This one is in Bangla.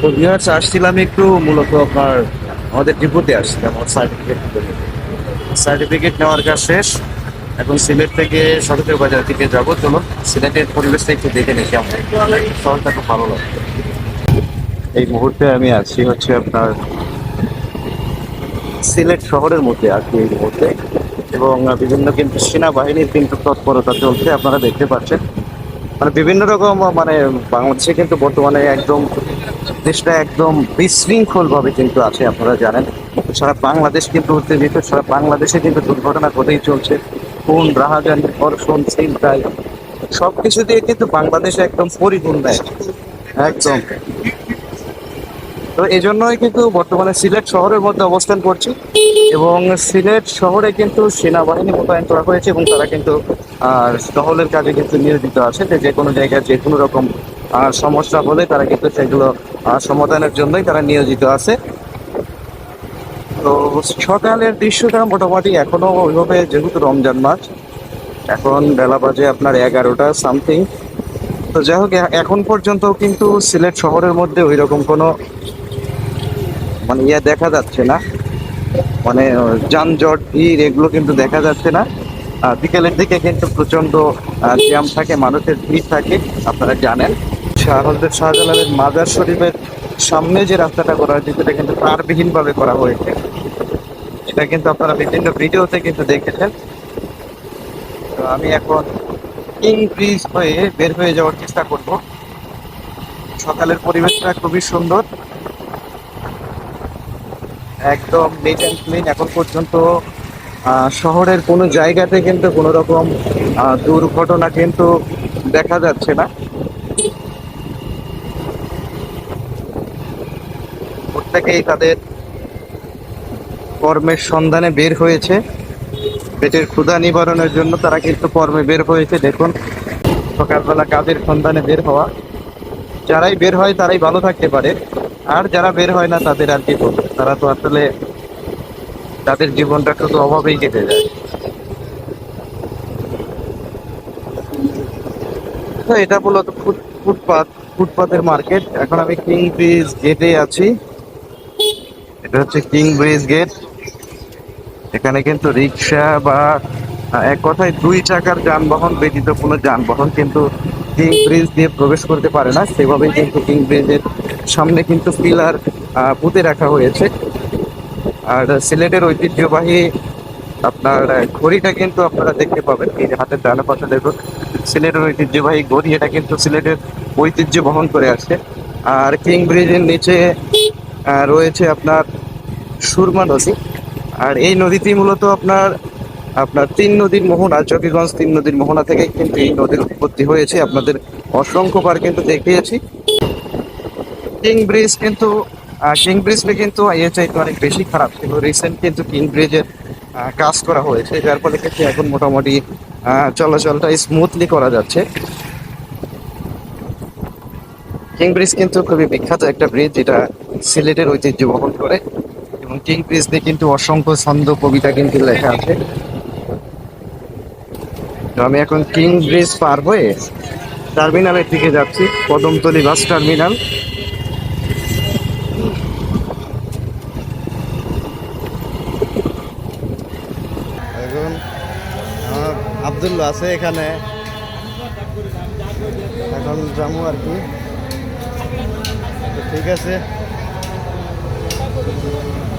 তো আসছিলাম একটু মূলত আপনার আমাদের ডিপোতে আসছিলাম আমার সার্টিফিকেট সার্টিফিকেট নেওয়ার কাজ শেষ, এখন সিলেট থেকে সদরের বাজার দিকে যাব চলো সিলেটের পরিবেশটা একটু দেখে নিই, কেমন? শহরটা খুব ভালো লাগে। এই মুহূর্তে আমি আছি হচ্ছে আপনার সিলেট শহরের মধ্যে আছি এই মুহূর্তে। এবং বিভিন্ন কিন্তু সেনাবাহিনীর কিন্তু তৎপরতা চলছে, আপনারা দেখতে পাচ্ছেন। মানে বিভিন্ন রকম মানে বাংলাদেশে কিন্তু বর্তমানে একদম দেশটা একদম বিশৃঙ্খল ভাবে কিন্তু আছে, আপনারা জানেন। সারা বাংলাদেশ কিন্তু উত্তেজিত, সারা বাংলাদেশে কিন্তু দুর্ঘটনা ঘটেই চলছে। খুন, রাহাজানি, ধর্ষণ চিন্তায় সব কিছু দিয়ে কিন্তু বাংলাদেশে একদম পরিপূর্ণ। একদম। তো এই জন্যই কিন্তু বর্তমানে সিলেট শহরের মধ্যে অবস্থান করছি এবং সিলেট শহরে কিন্তু সেনাবাহিনী মোতায়েন করা হয়েছে এবং তারা কিন্তু টহলের কাজে কিন্তু নিয়োজিত আছে। যে কোনো জায়গায় যে কোনো রকম সমস্যা হলে তারা কিন্তু সেগুলো সমাধানের জন্যই তারা নিয়োজিত আছে। তো সকালের দৃশ্যটা মোটামুটি এখনও ওইভাবে, যেহেতু রমজান মাস, এখন বেলা বাজে আপনার এগারোটা সামথিং তো যাই হোক এখন পর্যন্ত কিন্তু সিলেট শহরের মধ্যে ওই রকম কোনো মানে ইয়ে দেখা যাচ্ছে না। মানে যানজট, ভিড়, এগুলো কিন্তু দেখা যাচ্ছে না। বিকেলের দিকে কিন্তু প্রচণ্ড জ্যাম থাকে, মানুষের ভিড় থাকে, আপনারা জানেন। শাহ শাহজালালের মাজার শরীফের সামনে যে রাস্তাটা করা হয়েছে, সেটা কিন্তু তারবিহীন ভাবে করা হয়েছে। এটা কিন্তু আপনারা বিভিন্ন ভিডিওতে কিন্তু দেখেছেন। তো আমি এখন কিং ব্রিজ হয়ে বের হয়ে যাওয়ার চেষ্টা করব। সকালের পরিবেশটা খুবই সুন্দর। একদম নিট অ্যান্ড ক্লিন এখন পর্যন্ত শহরের কোনো জায়গাতে কিন্তু কোনো রকম দুর্ঘটনা কিন্তু দেখা যাচ্ছে না। প্রত্যেকেই তাদের কর্মের সন্ধানে বের হয়েছে। পেটের ক্ষুধা নিবারণের জন্য তারা কিন্তু কর্মে বের হয়েছে, দেখুন। সকালবেলা কাজের সন্ধানে বের হওয়া। যারাই বের হয় তারাই ভালো থাকতে পারে। আর যারা বের হয় না তাদের আর কি তারা তো আসলে তাদের জীবনটা শুধু অভাবেই কেটে যায়। তো এটা মূলত ফুট, ফুটপাত, ফুটপাতের মার্কেট। এখন আমি কিং ব্রিজ গেটে আছি। এটা হচ্ছে কিং ব্রিজ গেট এখানে কিন্তু রিক্সা বা এক কথায় দুই চাকার যানবাহন ব্যতীত কোনো যানবাহন কিন্তু কিং ব্রিজ দিয়ে প্রবেশ করতে পারে না। সেভাবেই কিন্তু কিং ব্রিজের সামনে কিন্তু পিলার পুঁতে রাখা হয়েছে। আর সিলেটের ঐতিহ্যবাহী আপনার ঘড়িটা কিন্তু আপনারা দেখতে পাবেন। এই হাতের ডানে পাশে দেখুন। সিলেটের ঐতিহ্যবাহী ঘড়ি, এটা কিন্তু সিলেটের ঐতিহ্য বহন করে আছে আর কিং ব্রিজের নিচে রয়েছে আপনার সুরমা নদী। আর এই নদীটি মূলত আপনার আপনার তিন নদীর মোহনা জকিগঞ্জ তিন নদীর মোহনা থেকে কিন্তু এই নদীর উৎপত্তি হয়েছে। আপনাদের অসংখ্যবার কিন্তু দেখিয়েছি। কিং ব্রিজ কিন্তু কিং ব্রিজটা কিন্তু এর চাইতে অনেক বেশি খারাপ ছিল। রিসেন্ট কিন্তু কিং ব্রিজের কাজ করা হয়েছে, যার ফলে কিন্তু এখন মোটামুটি চলাচলটা স্মুথলি করা যাচ্ছে। কিং ব্রিজ কিন্তু খুবই বিখ্যাত একটা ব্রিজ, যেটা সিলেটের ঐতিহ্য বহন করে এবং কিং দিয়ে কিন্তু অসংখ্য ছন্দ কবিতা কিন্তু লেখা আছে। আমি এখন কিং ব্রিজ পার হয়ে টার্মিনালের দিকে যাচ্ছি, কদমতলি বাস টার্মিনাল এখন আছে এখানে। এখন যাব আর কি। ঠিক আছে। Thank you.